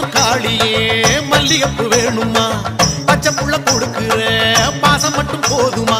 மல்லிகைப்பூ காளியே மல்லிகைப்பூ வேணுமா? பச்சை புள்ள கொடுக்குற பாசம் மட்டும் போதுமா?